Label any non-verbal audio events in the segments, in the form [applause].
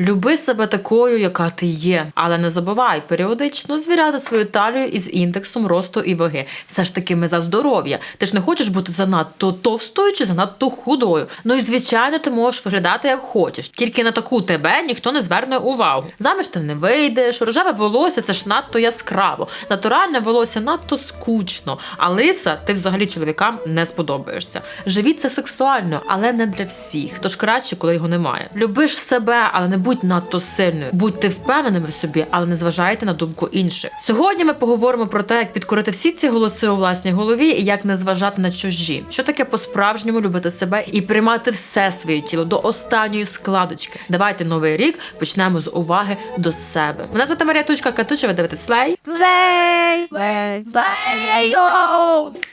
Люби себе такою, яка ти є, але не забувай періодично звіряти свою талію із індексом росту і ваги. Все ж таки, ми за здоров'я. Ти ж не хочеш бути занадто товстою чи занадто худою. Ну і звичайно, ти можеш виглядати як хочеш. Тільки на таку тебе ніхто не зверне увагу. Заміж ти не вийдеш, рожеве волосся це ж надто яскраво. Натуральне волосся надто скучно. А лиса, ти взагалі чоловікам не сподобаєшся. Живіт це сексуально, але не для всіх. Тож краще, коли його немає. Любиш себе, але не будь надто сильною. Будьте впевненими в собі, але не зважайте на думку інших. Сьогодні ми поговоримо про те, як підкорити всі ці голоси у власній голові і як не зважати на чужі. Що таке по-справжньому любити себе і приймати все своє тіло до останньої складочки. Давайте новий рік почнемо з уваги до себе. Мене звати Марія Тучка Катуча, ви дивитесь слей Слей,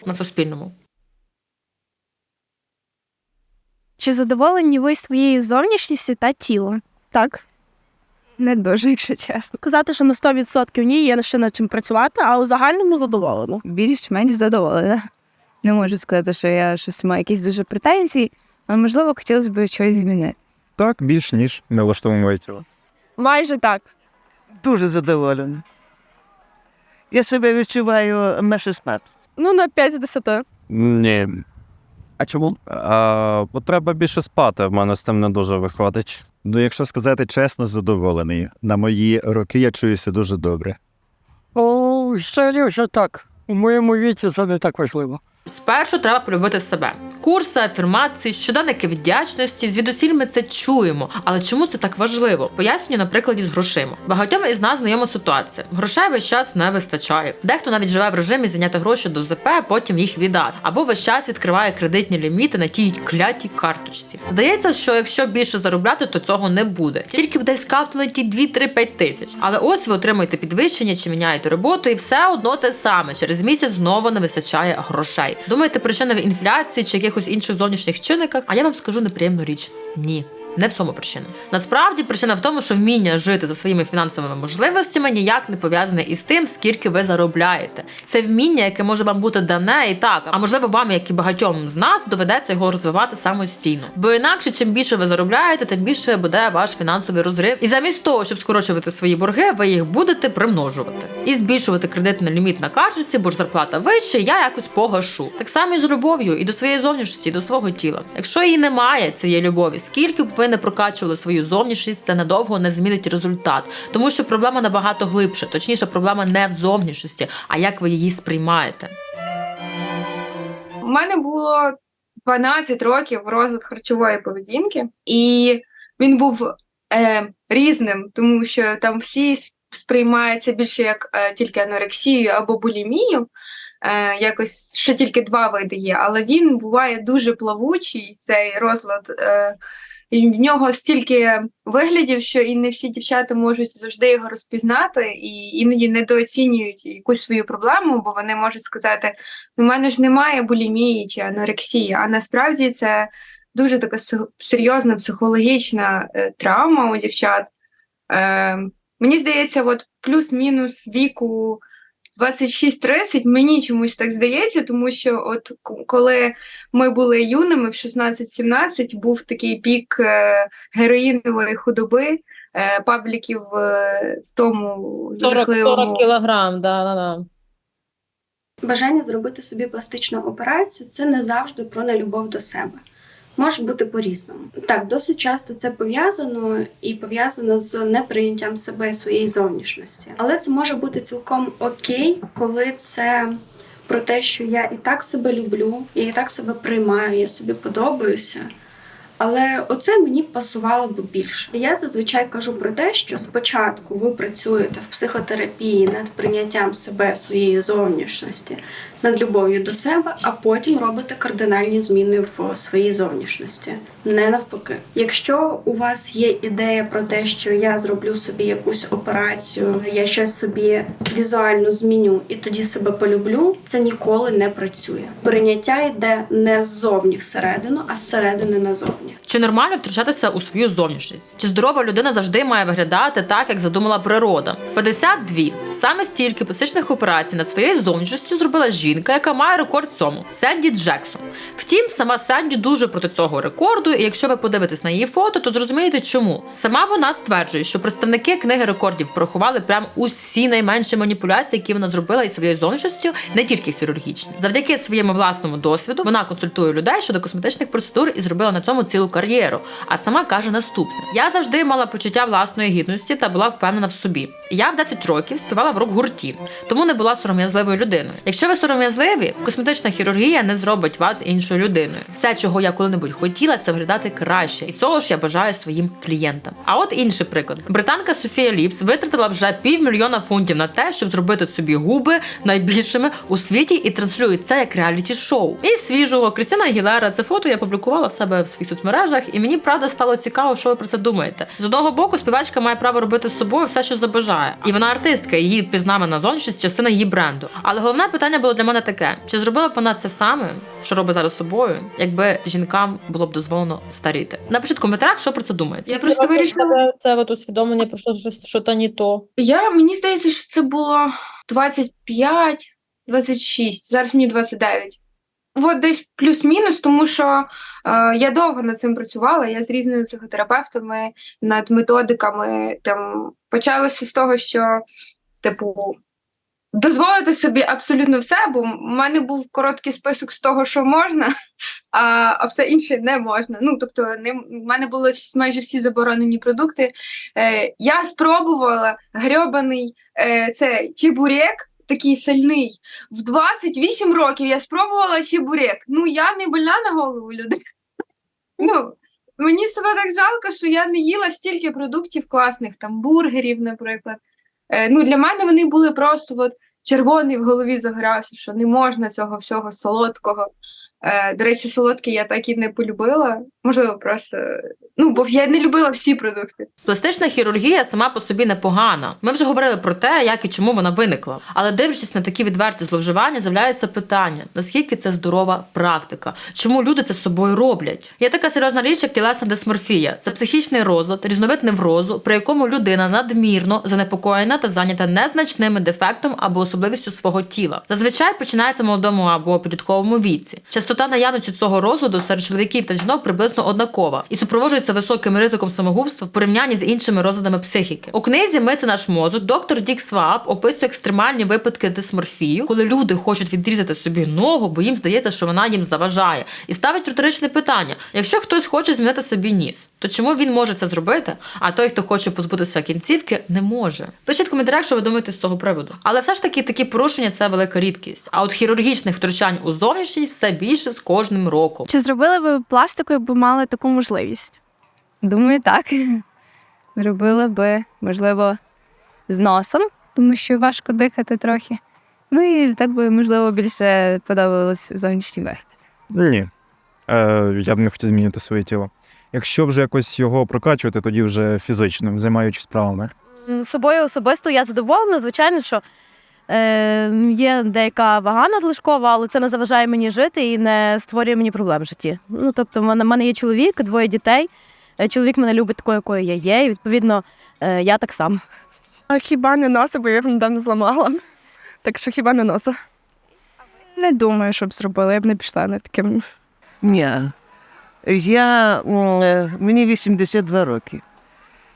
на Суспільному. Чи задоволені ви своєю зовнішністю та тілом? Так. Не дуже, якщо чесно. Сказати, що на 100% ні, є ще над чим працювати, а у загальному задоволена. Більш-менш задоволена. Не можу сказати, що я щось маю якісь дуже претензії, але можливо хотілося б щось змінити. Так, більш ніж не влаштовує тіло. Майже так. Дуже задоволений. Я себе відчуваю межі смерті. Ну, на 5 з 10. Ні. А чому? А, бо треба більше спати, в мене з тим не дуже виходить. Ну, якщо сказати чесно, задоволений. На мої роки я чуюся дуже добре. О, старівся так. У моєму віці це не так важливо. Спершу треба полюбити себе. Курси, афірмації, щоденники вдячності. Звідусіль ми це чуємо. Але чому це так важливо? Пояснюю на прикладі з грошима. Багатьом із нас знайома ситуація. Грошей весь час не вистачає. Дехто навіть живе в режимі зайняти гроші до ЗП, потім їх віддати. Або весь час відкриває кредитні ліміти на тій клятій карточці. Здається, що якщо більше заробляти, то цього не буде. Тільки десь капнули ті 2-3-5 тисяч. Але ось ви отримуєте підвищення чи міняєте роботу, і все одно те саме. Через місяць знову не вистачає грошей. Думаєте, причина в інфляції чи якихось інших зовнішніх чинниках? А я вам скажу неприємну річ: ні. Не в цьому причина. Насправді причина в тому, що вміння жити за своїми фінансовими можливостями ніяк не пов'язане із тим, скільки ви заробляєте. Це вміння, яке може вам бути дане і так, а можливо, вам, як і багатьом з нас, доведеться його розвивати самостійно. Бо інакше, чим більше ви заробляєте, тим більше буде ваш фінансовий розрив. І замість того, щоб скорочувати свої борги, ви їх будете примножувати і збільшувати кредитний ліміт на карточці, бо ж зарплата вища, я якось погашу. Так само і з любов'ю, і до своєї зовнішності, і до свого тіла. Якщо її немає, цієї любові, скільки б ви не прокачували свою зовнішність, це надовго не змінить результат, тому що проблема набагато глибше. Точніше, проблема не в зовнішності, а як ви її сприймаєте. У мене було 12 років розлад харчової поведінки, і він був е, різним, тому що там всі сприймаються більше як е, тільки анорексію або булімію. Е, якось ще тільки два види є, але він буває дуже плавучий, цей розлад. Е, в нього стільки виглядів, що і не всі дівчата можуть завжди його розпізнати, і іноді недооцінюють якусь свою проблему, бо вони можуть сказати: у мене ж немає булімії чи анорексії, а насправді це дуже така се- серйозна психологічна е, травма у дівчат. Е, мені здається, от плюс-мінус віку 26-30, мені чомусь так здається, тому що от коли ми були юними в 16-17, був такий пік е, героїнової худоби, е, пабліків е, в тому 40, жахливому 40 кілограм, да, да, да. Бажання зробити собі пластичну операцію це не завжди про нелюбов до себе. Може бути по-різному. Так, досить часто це пов'язано і пов'язано з неприйняттям себе і своєї зовнішності. Але це може бути цілком окей, коли це про те, що я і так себе люблю, я і так себе приймаю, я собі подобаюся. Але оце мені пасувало б більше. Я зазвичай кажу про те, що спочатку ви працюєте в психотерапії над прийняттям себе, своєї зовнішності, над любов'ю до себе, а потім робите кардинальні зміни в своїй зовнішності. Не навпаки. Якщо у вас є ідея про те, що я зроблю собі якусь операцію, я щось собі візуально зміню і тоді себе полюблю, це ніколи не працює. Прийняття йде не ззовні всередину, а зсередини назовні. Чи нормально втручатися у свою зовнішність? Чи здорова людина завжди має виглядати так, як задумала природа? 52. Саме стільки пластичних операцій над своєю зовнішністю зробила жінка. Жінка, яка має рекорд в цьому Сенді Джексон. Втім, сама Сенді дуже проти цього рекорду, і якщо ви подивитесь на її фото, то зрозумієте, чому сама вона стверджує, що представники книги рекордів порахували прям усі найменші маніпуляції, які вона зробила із своєю зовнішністю, не тільки хірургічні. Завдяки своєму власному досвіду вона консультує людей щодо косметичних процедур і зробила на цьому цілу кар'єру. А сама каже наступне: я завжди мала почуття власної гідності та була впевнена в собі. Я в 10 років співала в рок-гурті, тому не була сором'язливою людиною. Якщо ви сором'язливі, косметична хірургія не зробить вас іншою людиною. Все, чого я коли-небудь хотіла, це виглядати краще, і цього ж я бажаю своїм клієнтам. А от інший приклад: британка Софія Ліпс витратила вже півмільйона фунтів на те, щоб зробити собі губи найбільшими у світі і транслює це як реаліті шоу. І свіжого Крістіна Гілера. Це фото я публікувала в себе в своїх соцмережах, і мені правда стало цікаво, що ви про це думаєте. З одного боку, співачка має право робити з собою все, що забажає, і вона артистка, її пізнавана зовнішність частина її бренду. Але головне питання було для мене таке: чи зробила б вона це саме, що робить зараз собою, якби жінкам було б дозволено старіти? Напишіть в коментарях, що про це думаєте. Я просто вирішила. Це от усвідомлення про що, що, то не то. Я мені здається, що це було 25, 26, зараз мені 29. От десь плюс-мінус, тому що е, я довго над цим працювала. Я з різними психотерапевтами над методиками. Там почалося з того, що, типу, дозволити собі абсолютно все, бо в мене був короткий список з того, що можна, а, а все інше не можна. Ну, тобто, не, в мене були майже всі заборонені продукти. Е, я спробувала грьобаний е, це чебурек, такий сильний. В 28 років я спробувала чебурек. Ну, я не больна на голову людей. Ну, мені себе так жалко, що я не їла стільки продуктів класних, там бургерів, наприклад. Е, ну, для мене вони були просто от червоний в голові загрався, що не можна цього всього солодкого. Е, до речі, солодкий я так і не полюбила. Можливо, просто ну, бо я не любила всі продукти. Пластична хірургія сама по собі непогана. Ми вже говорили про те, як і чому вона виникла. Але дивлячись на такі відверті зловживання, з'являється питання: наскільки це здорова практика? Чому люди це з собою роблять? Є така серйозна річ, як тілесна дисморфія. Це психічний розлад, різновид неврозу, при якому людина надмірно занепокоєна та зайнята незначними дефектом або особливістю свого тіла. Зазвичай починається в молодому або підлітковому віці. Частота наявності цього розладу серед чоловіків та жінок приблизно однакова і супроводжується високим ризиком самогубства в порівнянні з іншими розладами психіки. У книзі Ми це наш мозок доктор Дік Сваб описує екстремальні випадки дисморфії, коли люди хочуть відрізати собі ногу, бо їм здається, що вона їм заважає, і ставить риторичне питання: якщо хтось хоче змінити собі ніс, то чому він може це зробити? А той, хто хоче позбутися кінцівки, не може. Пишіть в коментарях, що ви думаєте з цього приводу. Але все ж таки такі порушення це велика рідкість. А от хірургічних втручань у зовнішність все більше з кожним роком. Чи зробили ви пластику, якби мали таку можливість? Думаю, так. [laughs] Зробила би, можливо, з носом, тому що важко дихати трохи. Ну і так би, можливо, більше подобалось зовнішній вигляд. Ні. Е, я б не хотів змінити своє тіло. Якщо вже якось його прокачувати, тоді вже фізично, займаючись справами. Собою особисто я задоволена. Звичайно, що е, є деяка вага надлишкова, але це не заважає мені жити і не створює мені проблем в житті. Ну тобто, в мене, в мене є чоловік, двоє дітей. Е, Чоловік мене любить такою, якою я є, і відповідно е, я так само. А хіба не носа, бо я його недавно зламала. Так що хіба не носа? Не думаю, щоб зробили. Я б не пішла на таке. Ні. Я, е, мені 82 роки.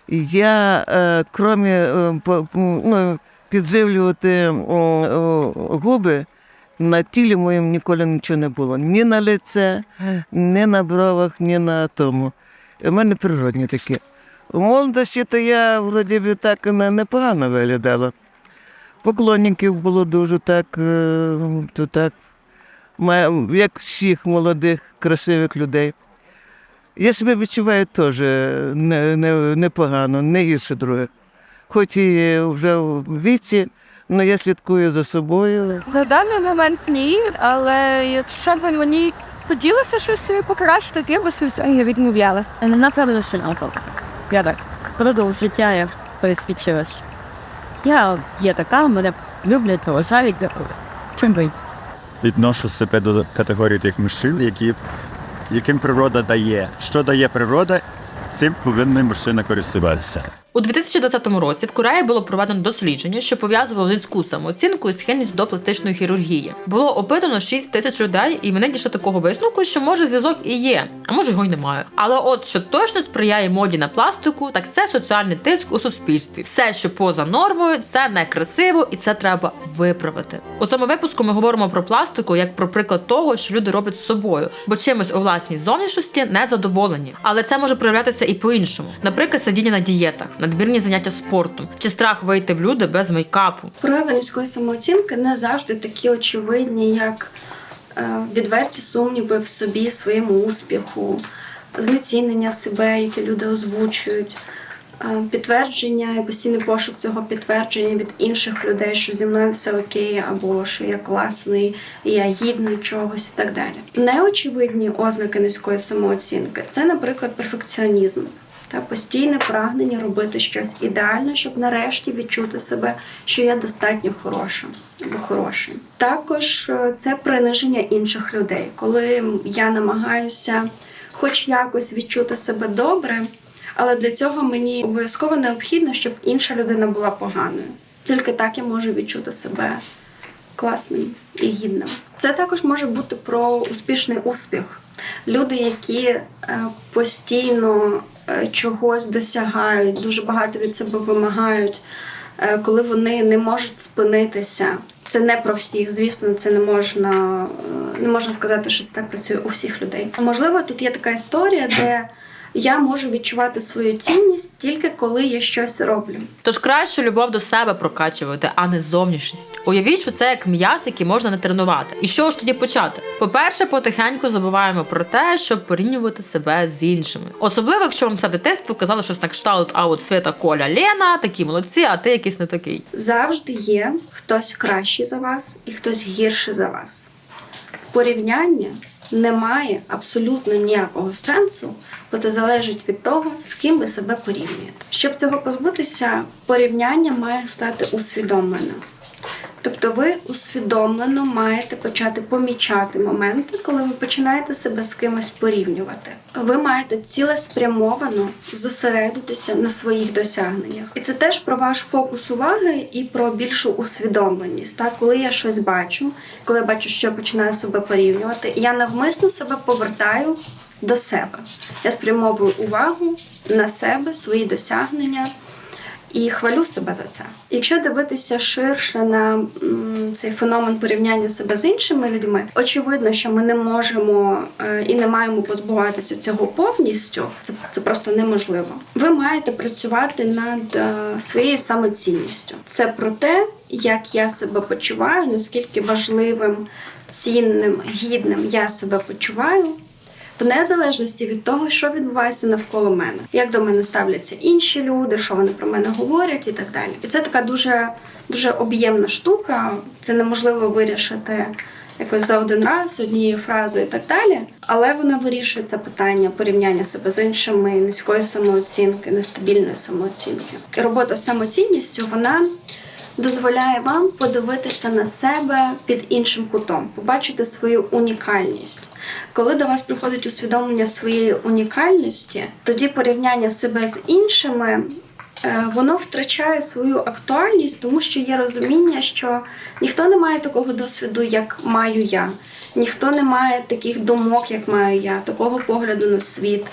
Я, е, крім е, ну, підживлювати губи, на тілі моєму ніколи нічого не було. Ні на лице, ні на бровах, ні на тому. У мене природні такі. У молодості то я вроді би так непогано виглядала. Поклонників було дуже так, е, то так, як всіх молодих, красивих людей. Я себе відчуваю теж не, не, непогано, не гірше других. Хоч і вже в віці, але я слідкую за собою. На даний момент ні, але якщо б мені хотілося щось собі покращити, то я б собі не відмовляла. Напевно, що не Я так продовж життя я пересвідчила, що я є така, мене люблять, поважають. Чим би? Відношу себе до категорії тих мужчин, які, яким природа дає. Що дає природа, цим повинен мужчина користуватися. У 2020 році в Кореї було проведено дослідження, що пов'язувало низьку самооцінку і схильність до пластичної хірургії. Було опитано 6 тисяч людей, і вони дійшли такого висновку, що може зв'язок і є, а може його й немає. Але от що точно сприяє моді на пластику, так це соціальний тиск у суспільстві. Все, що поза нормою, це некрасиво і це треба виправити. У цьому випуску ми говоримо про пластику як про приклад того, що люди роблять з собою, бо чимось у власній зовнішності не задоволені. Але це може проявлятися і по-іншому. Наприклад, сидіння на дієтах, надмірні заняття спортом чи страх вийти в люди без мейкапу. Прояви низької самооцінки не завжди такі очевидні, як е, відверті сумніви в собі, своєму успіху, знецінення себе, яке люди озвучують, е, підтвердження і постійний пошук цього підтвердження від інших людей, що зі мною все окей, або що я класний, я гідний чогось і так далі. Неочевидні ознаки низької самооцінки це, наприклад, перфекціонізм. Та постійне прагнення робити щось ідеально, щоб нарешті відчути себе, що я достатньо хороша або хороший. Також е, це приниження інших людей, коли я намагаюся хоч якось відчути себе добре, але для цього мені обов'язково необхідно, щоб інша людина була поганою. Тільки так я можу відчути себе класним і гідним. Це також може бути про успішний успіх. Люди, які е, постійно чогось досягають, дуже багато від себе вимагають, е, коли вони не можуть спинитися. Це не про всіх, звісно, це не можна, е, не можна сказати, що це так працює у всіх людей. Можливо, тут є така історія, де я можу відчувати свою цінність тільки коли я щось роблю. Тож краще любов до себе прокачувати, а не зовнішність. Уявіть, що це як м'яз, який можна не тренувати. І що ж тоді почати? По-перше, потихеньку забуваємо про те, щоб порівнювати себе з іншими. Особливо, якщо вам все дитинство казали щось на кшталт, а от Свята Коля Лена, такі молодці, а ти якийсь не такий. Завжди є хтось кращий за вас і хтось гірший за вас. Порівняння немає абсолютно ніякого сенсу, бо це залежить від того, з ким ви себе порівнюєте. Щоб цього позбутися, порівняння має стати усвідомленим. Тобто ви усвідомлено маєте почати помічати моменти, коли ви починаєте себе з кимось порівнювати. Ви маєте цілеспрямовано зосередитися на своїх досягненнях. І це теж про ваш фокус уваги і про більшу усвідомленість. Так, коли я щось бачу, коли я бачу, що я починаю себе порівнювати, я навмисно себе повертаю до себе. Я спрямовую увагу на себе, свої досягнення і хвалю себе за це. Якщо дивитися ширше на цей феномен порівняння себе з іншими людьми, очевидно, що ми не можемо е, і не маємо позбуватися цього повністю. Це, це просто неможливо. Ви маєте працювати над е, своєю самоцінністю. Це про те, як я себе почуваю, наскільки важливим, цінним, гідним я себе почуваю в незалежності від того, що відбувається навколо мене, як до мене ставляться інші люди, що вони про мене говорять, і так далі. І це така дуже дуже об'ємна штука. Це неможливо вирішити якось за один раз, однією фразою і так далі. Але вона вирішує це питання порівняння себе з іншими, низької самооцінки, нестабільної самооцінки. І робота з самоцінністю вона дозволяє вам подивитися на себе під іншим кутом, побачити свою унікальність. Коли до вас приходить усвідомлення своєї унікальності, тоді порівняння себе з іншими. е, Воно втрачає свою актуальність, тому що є розуміння, що ніхто не має такого досвіду, як маю я. Ніхто не має таких думок, як маю я, такого погляду на світ,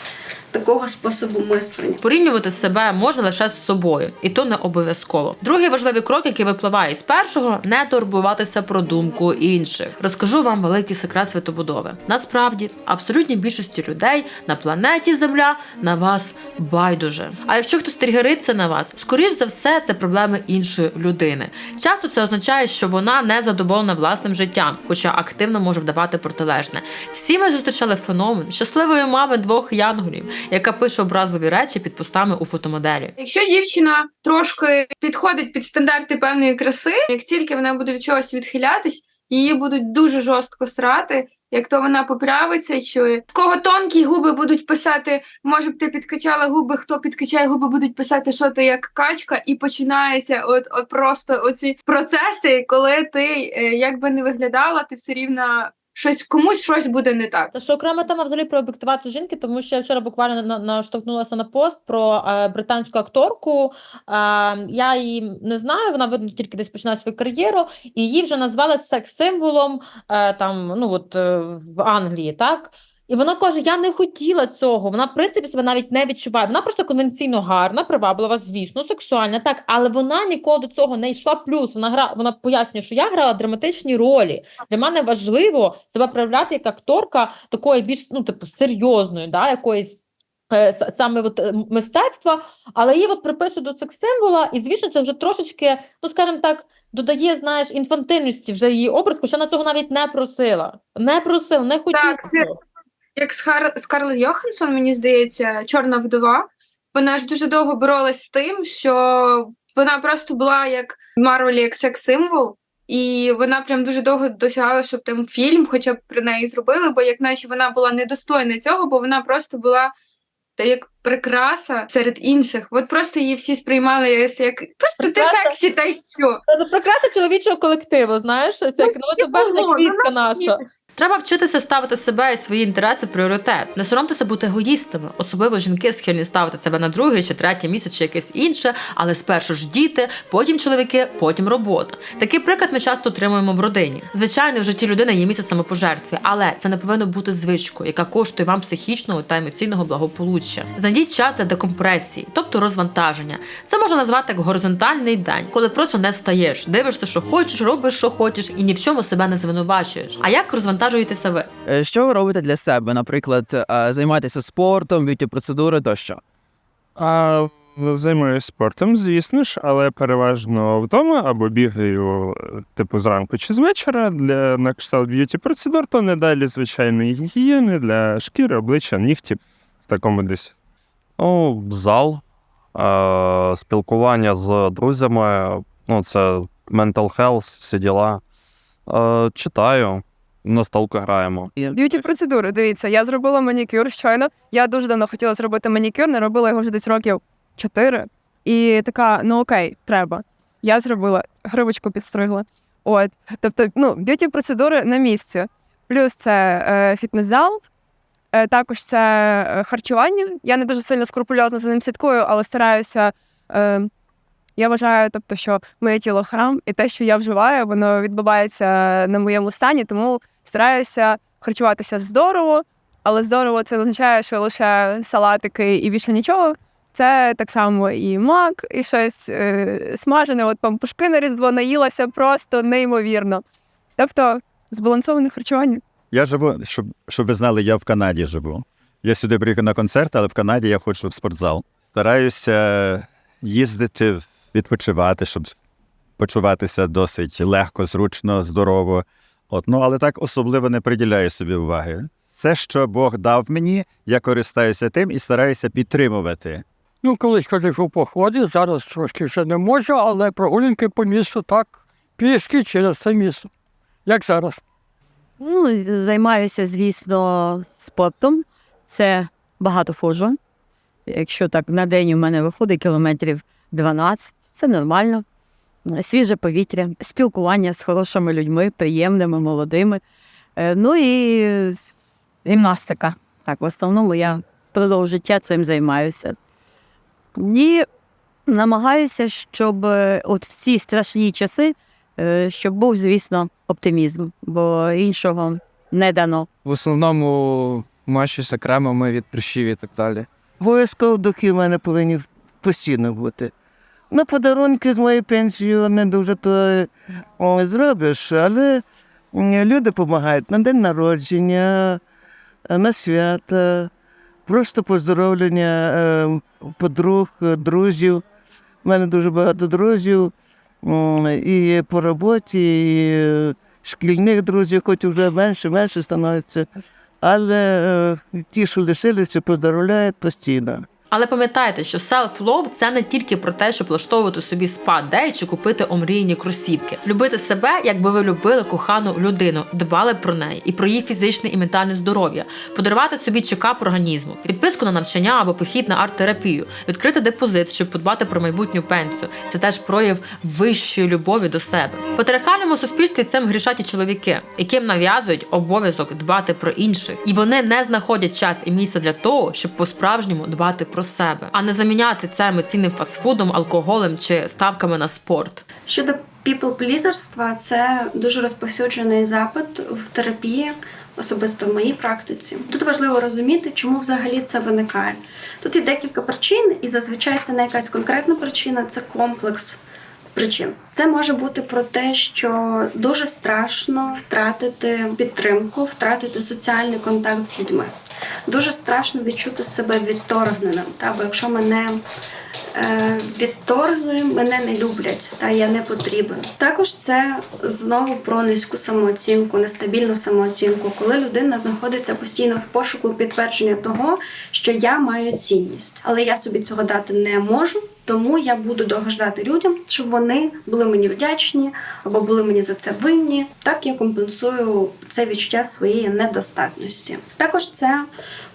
такого способу мислення. Порівнювати себе можна лише з собою, і то не обов'язково. Другий важливий крок, який випливає з першого, не турбуватися про думку інших. Розкажу вам великий секрет світобудови. Насправді, абсолютній більшості людей на планеті Земля на вас байдуже. А якщо хтось тригериться на вас, скоріш за все, це проблеми іншої людини. Часто це означає, що вона не задоволена власним життям, хоча активно може вдавати протилежне. Всі ми зустрічали феномен щасливої мами двох янголів, яка пише образливі речі під постами у фотомоделі. Якщо дівчина трошки підходить під стандарти певної краси, як тільки вона буде від чогось відхилятись, її будуть дуже жорстко срати. Як то вона поправиться, що в кого тонкі губи будуть писати, може б ти підкачала губи, хто підкачає губи, будуть писати, що ти як качка, і починається от, от просто оці процеси, коли ти е, як би не виглядала, ти все рівно щось комусь щось буде не так. Та що окрема тема взагалі про об'єктивацію жінки, тому що я вчора буквально на- наштовхнулася на пост про е, британську акторку. Е, я її не знаю, вона видно тільки десь починає свою кар'єру, і її вже назвали секс-символом е, там, ну от е, в Англії, так? І вона каже: Я не хотіла цього. Вона, в принципі, себе навіть не відчуває. Вона просто конвенційно гарна, приваблива, звісно, сексуальна, так, але вона ніколи до цього не йшла. Плюс вона гра, вона пояснює, що я грала драматичні ролі. Для мене важливо себе проявляти як акторка такої більш ну, типу, серйозної, да, якоїсь. е, Саме от мистецтва, але її от приписують до секс-символа, і звісно, це вже трошечки, ну скажімо так, додає, знаєш, інфантильності вже її образ, хоча на цього навіть не просила. Не просила, не хотіла. Так, це. Як Скар... Скарлетт Йоханссон, мені здається, чорна вдова. Вона ж дуже довго боролась з тим, що вона просто була як Марвелі як секс-символ, і вона прям дуже довго досягала, щоб там фільм хоча б про неї зробили, бо як наче вона була недостойна цього, бо вона просто була та як прикраса серед інших. От просто її всі сприймали як, просто ти сексі, та й все. Це прикраса чоловічого колективу, знаєш, це як новозоберна Типу, квітка ну, наша. Треба вчитися ставити себе і свої інтереси в пріоритет. Не соромтеся бути егоїстами. Особливо жінки схильні ставити себе на друге чи третє місце, чи якесь інше, але спершу ж діти, потім чоловіки, потім робота. Такий приклад ми часто отримуємо в родині. Звичайно, в житті людини є місце самопожертви, але це не повинно бути звичкою, яка коштує вам психічного та емоційного благополуччя. Знайдіть час для декомпресії, тобто розвантаження. Це можна назвати як горизонтальний день, коли просто не встаєш, дивишся, що хочеш, робиш, що хочеш, і ні в чому себе не звинувачуєш. А як розвантажуєтеся ви? Е, Що ви робите для себе? Наприклад, е, займаєтеся спортом, б'юті процедури тощо. А займаюся спортом, звісно ж, але переважно вдома або бігаю, типу, зранку чи з вечора для на кшталт б'юті процедур, то не далі звичайної гігієни для шкіри, обличчя, нігтів в такому десь. Ну, зал, е, спілкування з друзями, ну, це mental health, всі діла. Е, читаю, на столку граємо. Б'юті процедури. Дивіться, я зробила манікюр щойно. Я дуже давно хотіла зробити манікюр, не робила його вже десь років чотири. І така, ну окей, треба. Я зробила, грибочку підстригла. От, тобто, ну, б'юті процедури на місці. Плюс це е, фітнес-зал, також це е, харчування. Я не дуже сильно скрупульозно за ним слідкую, але стараюся. Е, я вважаю, тобто, що моє тіло храм, і те, що я вживаю, воно відбувається на моєму стані, тому стараюся харчуватися здорово, але здорово це означає, що лише салатики і більше нічого. Це так само і мак, і щось е, смажене, от пампушки на різдво наїлася просто неймовірно. Тобто збалансоване харчування. Я живу, щоб, щоб ви знали, я в Канаді живу. Я сюди приїхав на концерт, але в Канаді я ходжу в спортзал. Стараюся їздити, відпочивати, щоб почуватися досить легко, зручно, здорово. От, ну, але так особливо не приділяю собі уваги. Все, що Бог дав мені, я користаюся тим і стараюся підтримувати. Ну, колись ходив у походи, зараз трошки вже не можу, але прогулянки по місту так, пішки через це місто. Як зараз? Ну, займаюся, звісно, спортом. Це багато ходжу. Якщо так на день у мене виходить кілометрів 12, це нормально. Свіже повітря, спілкування з хорошими людьми, приємними, молодими. Е, Ну і гімнастика. Так, в основному я впродовж життя цим займаюся. І намагаюся, щоб е, от в ці страшні часи, е, щоб був, звісно, оптимізм, бо іншого не дано. В основному мащуся кремами від прищів і так далі. Обов'язково духи в мене повинні постійно бути. Ну, подарунки з моєї пенсії не дуже то о, зробиш, але люди допомагають на день народження, на свята, просто поздоровлення е, подруг, друзів. У мене дуже багато друзів і по роботі, і шкільних друзів, хоч вже менше, менше становиться. Але е, ті, що лишилися, поздоровляють постійно. Але пам'ятайте, що self-love – це не тільки про те, щоб влаштовувати собі спа-дей чи купити омрійні кросівки. Любити себе, якби ви любили кохану людину, дбали про неї і про її фізичне і ментальне здоров'я, подарувати собі чекап організму, підписку на навчання або похід на арт-терапію, відкрити депозит, щоб подбати про майбутню пенсію. Це теж прояв вищої любові до себе. В патріархальному суспільстві цим грішать і чоловіки, яким нав'язують обов'язок дбати про інших, і вони не знаходять час і місце для того, щоб по-справжньому дбати про себе, а не заміняти це емоційним фастфудом, алкоголем чи ставками на спорт. Щодо people-плізерства, це дуже розповсюджений запит в терапії, особисто в моїй практиці. Тут важливо розуміти, чому взагалі це виникає. Тут є декілька причин, і зазвичай це не якась конкретна причина, це комплекс причин. Це може бути про те, що дуже страшно втратити підтримку, втратити соціальний контакт з людьми. Дуже страшно відчути себе відторгненим. Та? Бо якщо мене е, відторгли, мене не люблять, та я не потрібен. Також це знову про низьку самооцінку, нестабільну самооцінку, коли людина знаходиться постійно в пошуку підтвердження того, що я маю цінність, але я собі цього дати не можу. Тому я буду догождати людям, щоб вони були мені вдячні або були мені за це винні. Так я компенсую це відчуття своєї недостатності. Також це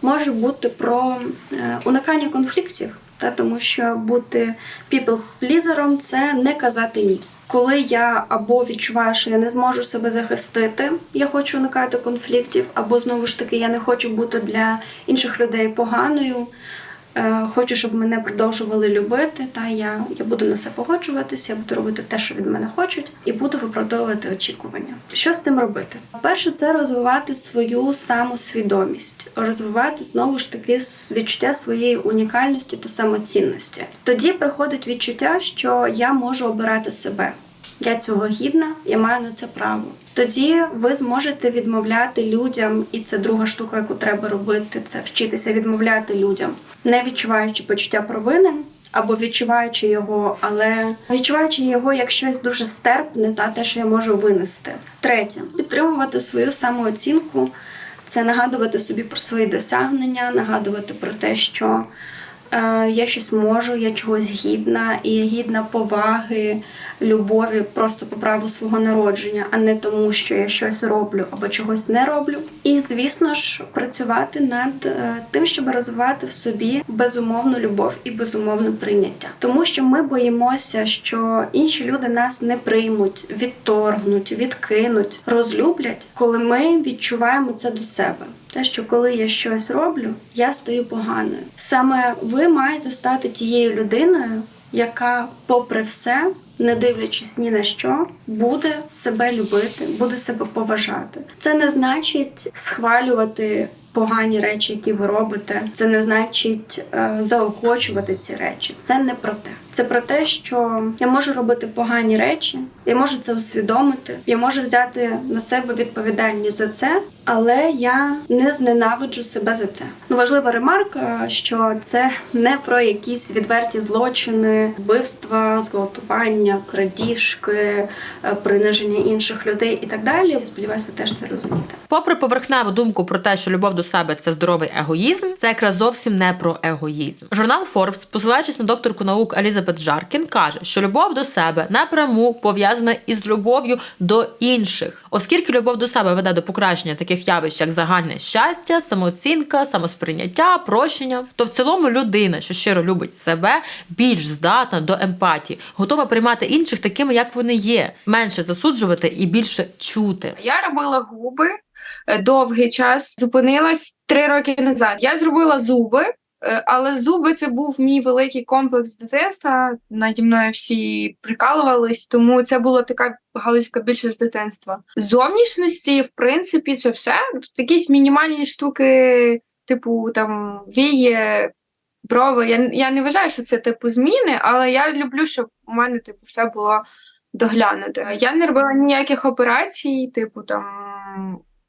може бути про е, уникання конфліктів, та тому що бути people-плізером – це не казати ні. Коли я або відчуваю, що я не зможу себе захистити, я хочу уникати конфліктів, або знову ж таки я не хочу бути для інших людей поганою. Е, Хочу, щоб мене продовжували любити, та я, я буду на все погоджуватися, я буду робити те, що від мене хочуть, і буду виправдовувати очікування. Що з цим робити? Перше, це розвивати свою самосвідомість, розвивати знову ж таки відчуття своєї унікальності та самоцінності. Тоді приходить відчуття, що я можу обирати себе. Я цього гідна, я маю на це право. Тоді ви зможете відмовляти людям, і це друга штука, яку треба робити, це вчитися відмовляти людям, не відчуваючи почуття провини. Або відчуваючи його, але відчуваючи його як щось дуже стерпне та те, що я можу винести. Третє підтримувати свою самооцінку, це нагадувати собі про свої досягнення, нагадувати про те, що я щось можу, я чогось гідна, і я гідна поваги, любові просто по праву свого народження, а не тому, що я щось роблю або чогось не роблю. І звісно ж, працювати над е, тим, щоб розвивати в собі безумовну любов і безумовне прийняття, тому що ми боїмося, що інші люди нас не приймуть, відторгнуть, відкинуть, розлюблять, коли ми відчуваємо це до себе. Те, що коли я щось роблю, я стаю поганою. Саме ви маєте стати тією людиною, яка, попри все, не дивлячись ні на що, буде себе любити, буде себе поважати. Це не значить схвалювати погані речі, які ви робите. Це не значить е, заохочувати ці речі. Це не про те. Це про те, що я можу робити погані речі, я можу це усвідомити, я можу взяти на себе відповідальність за це, але я не зненавиджу себе за це. Ну важлива ремарка, що це не про якісь відверті злочини, вбивства, зґвалтування, крадіжки, е, приниження інших людей і так далі. Сподіваюсь, ви теж це розумієте. Попри поверхневу думку про те, що любов до себе це здоровий егоїзм, це якраз зовсім не про егоїзм. Журнал Forbes, посилаючись на докторку наук Елізабет Жаркін, каже, що любов до себе напряму пов'язана із любов'ю до інших, оскільки любов до себе веде до покращення таких явищ, як загальне щастя, самооцінка, самосприйняття, прощення, то в цілому людина, що щиро любить себе, більш здатна до емпатії, готова приймати інших такими, як вони є, менше засуджувати і більше чути. Я робила губи е, довгий час, зупинилась три роки назад. Я зробила зуби, але зуби це був мій великий комплекс дитинства. Наді мною всі прикалувались, тому це була така галузька більше з дитинства. Зовнішності, в принципі, це все. Якісь мінімальні штуки, типу там вії, брови. Я, я не вважаю, що це типу зміни, але я люблю, щоб у мене типу все було доглянути. Я не робила ніяких операцій, типу там,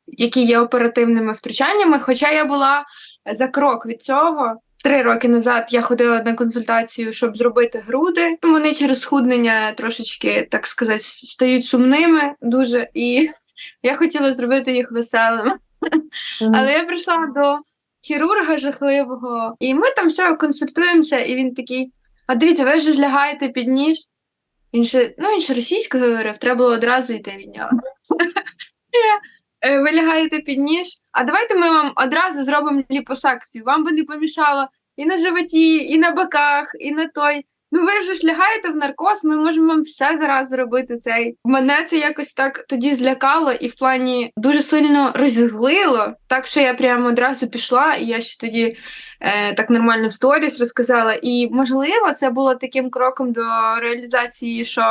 які є оперативними втручаннями. Хоча я була за крок від цього. Три роки назад я ходила на консультацію, щоб зробити груди. Вони через схуднення трошечки, так сказати, стають сумними дуже, і [laughs] я хотіла зробити їх веселими. Але я прийшла до хірурга жахливого. І ми там все консультуємося, і він такий: а дивіться, ви ж лягаєте під ніж. Він ще, ну, він ще російською говорив, треба було одразу йти від нього. [laughs] Е, Ви лягаєте під ніж, а давайте ми вам одразу зробимо ліпосакцію. Вам би не помішало і на животі, і на боках, і на той. Ну ви вже ж лягаєте в наркоз, ми можемо вам все зараз зробити. Цей мене це якось так тоді злякало, і в плані дуже сильно розізлило. Так що я прямо одразу пішла, і я ще тоді е, так нормально в сторіс розказала. І можливо, це було таким кроком до реалізації, що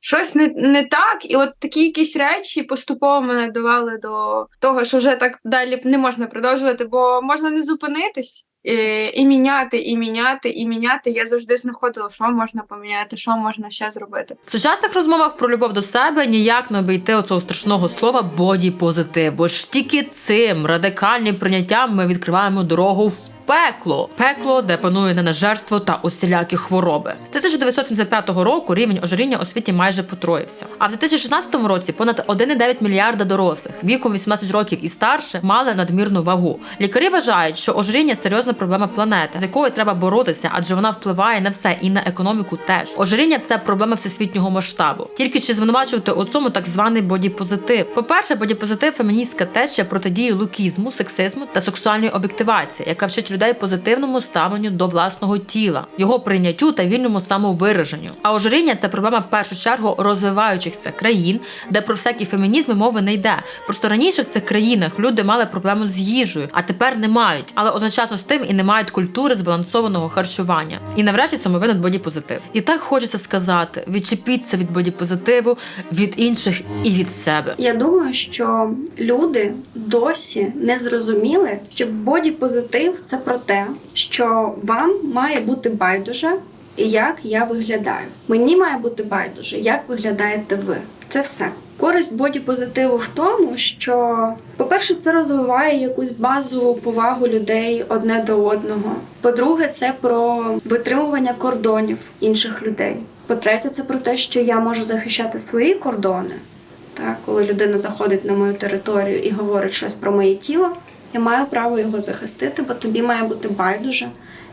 щось не, не так, і от такі якісь речі поступово мене давали до того, що вже так далі не можна продовжувати, бо можна не зупинитись. е, І міняти, і міняти, і міняти. Я завжди знаходила, що можна поміняти, що можна ще зробити. В сучасних розмовах про любов до себе ніяк не обійти оцього страшного слова боді-позитив, бо ж тільки цим радикальним прийняттям ми відкриваємо дорогу в. Пекло, пекло, де панує ненажерство та усілякі хвороби. З 1975 року рівень ожиріння у світі майже потроївся. А в 2016 році понад 1,9 мільярда дорослих віком 18 років і старше мали надмірну вагу. Лікарі вважають, що ожиріння серйозна проблема планети, з якою треба боротися, адже вона впливає на все і на економіку теж. Ожиріння це проблема всесвітнього масштабу. Тільки чи звинувачувати у цьому так званий бодіпозитив? По-перше, бодіпозитив феміністська течія протидії лукізму, сексизму та сексуальної об'єктивації, яка вчить людей позитивному ставленню до власного тіла, його прийняттю та вільному самовираженню. А ожиріння це проблема в першу чергу розвиваючихся країн, де про всякі фемінізми мови не йде. Просто раніше в цих країнах люди мали проблему з їжею, а тепер не мають. Але одночасно з тим і не мають культури збалансованого харчування. І навряд цьому винен бодіпозитив. І так хочеться сказати: відчепіться від бодіпозитиву, від інших і від себе. Я думаю, що люди досі не зрозуміли, що боді-позитив це про те, що вам має бути байдуже, як я виглядаю. Мені має бути байдуже, як виглядаєте ви. Це все. Користь боді-позитиву в тому, що, по-перше, це розвиває якусь базову повагу людей одне до одного. По-друге, це про витримування кордонів інших людей. По-третє, це про те, що я можу захищати свої кордони. Так, коли людина заходить на мою територію і говорить щось про моє тіло, я маю право його захистити, бо тобі має бути байдуже,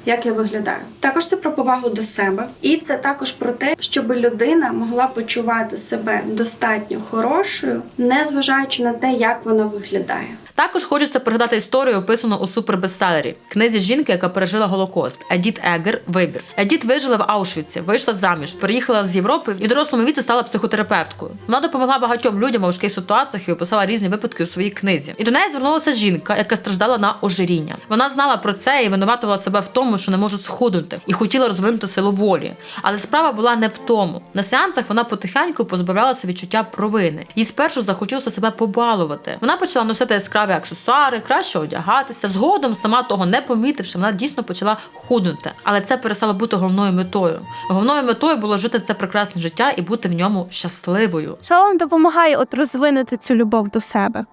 як я виглядаю. Також це про повагу до себе, і це також про те, щоб людина могла почувати себе достатньо хорошою, не зважаючи на те, як вона виглядає. Також хочеться пригадати історію, описану у супербестселері книзі жінки, яка пережила Голокост Едіт Егер. Вибір. Едіт вижила в Аушвіці, вийшла заміж, переїхала з Європи і дорослому віці стала психотерапевткою. Вона допомогла багатьом людям у важких ситуаціях і описала різні випадки у своїй книзі. І до неї звернулася жінка, яка страждала на ожиріння. Вона знала про це і винуватувала себе в тому, що не може схуднути, і хотіла розвинути силу волі. Але справа була не в тому. На сеансах вона потихеньку позбавлялася відчуття провини. Їй спершу захотілося себе побалувати. Вона почала носити яскраві аксесуари, краще одягатися. Згодом, сама того не помітивши, вона дійсно почала худнути. Але це перестало бути головною метою. Головною метою було жити це прекрасне життя і бути в ньому щасливою. Що допомагає от розвинути цю любов до себе?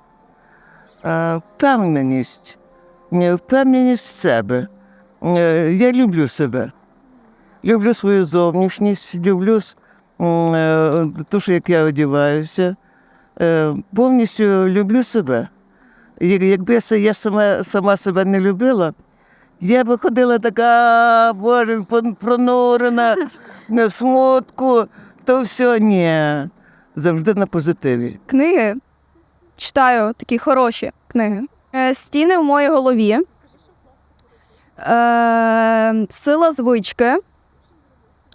Впевненість. Впевненість в себе. Е, Я люблю себе. Люблю свою зовнішність, люблю те, що як я одягаюся. Е, Повністю люблю себе. Якби я сама, сама себе не любила, я би ходила така, боже, пронурена, [laughs] на смутку, то все ні. Завжди на позитиві. Книги читаю такі хороші книги. Е, Стіни в моїй голові. Е, Сила звички.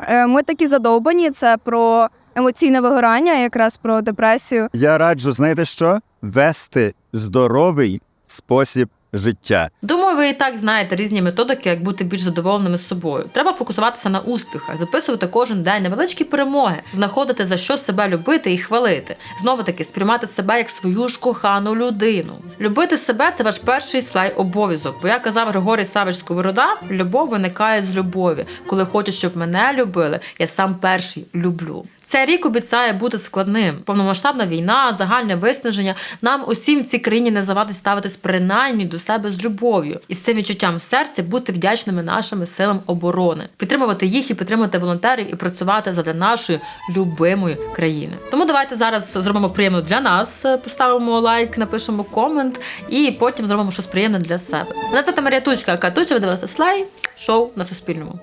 Е, Ми такі задовбані. Це про емоційне вигорання, якраз про депресію. Я раджу, знаєте що? Вести здоровий спосіб життя. Думаю, ви і так знаєте різні методики, як бути більш задоволеними з собою. Треба фокусуватися на успіхах, записувати кожен день невеличкі перемоги, знаходити за що себе любити і хвалити. Знову таки сприймати себе як свою ж кохану людину. Любити себе це ваш перший слай обов'язок. Бо як казав Григорій Савич Сковорода, любов виникає з любові. Коли хочеш, щоб мене любили, я сам перший люблю. Цей рік обіцяє бути складним. Повномасштабна війна, загальне виснаження. Нам усім в цій країні не завадить ставитись принаймні до себе з любов'ю і з цим відчуттям в серці бути вдячними нашим силам оборони, підтримувати їх і підтримувати волонтерів і працювати задля нашої любимої країни. Тому давайте зараз зробимо приємно для нас, е, поставимо лайк, напишемо комент і потім зробимо щось приємне для себе. Мене це Марія Тучка, яка Туча ви дивилися слай шоу на Суспільному.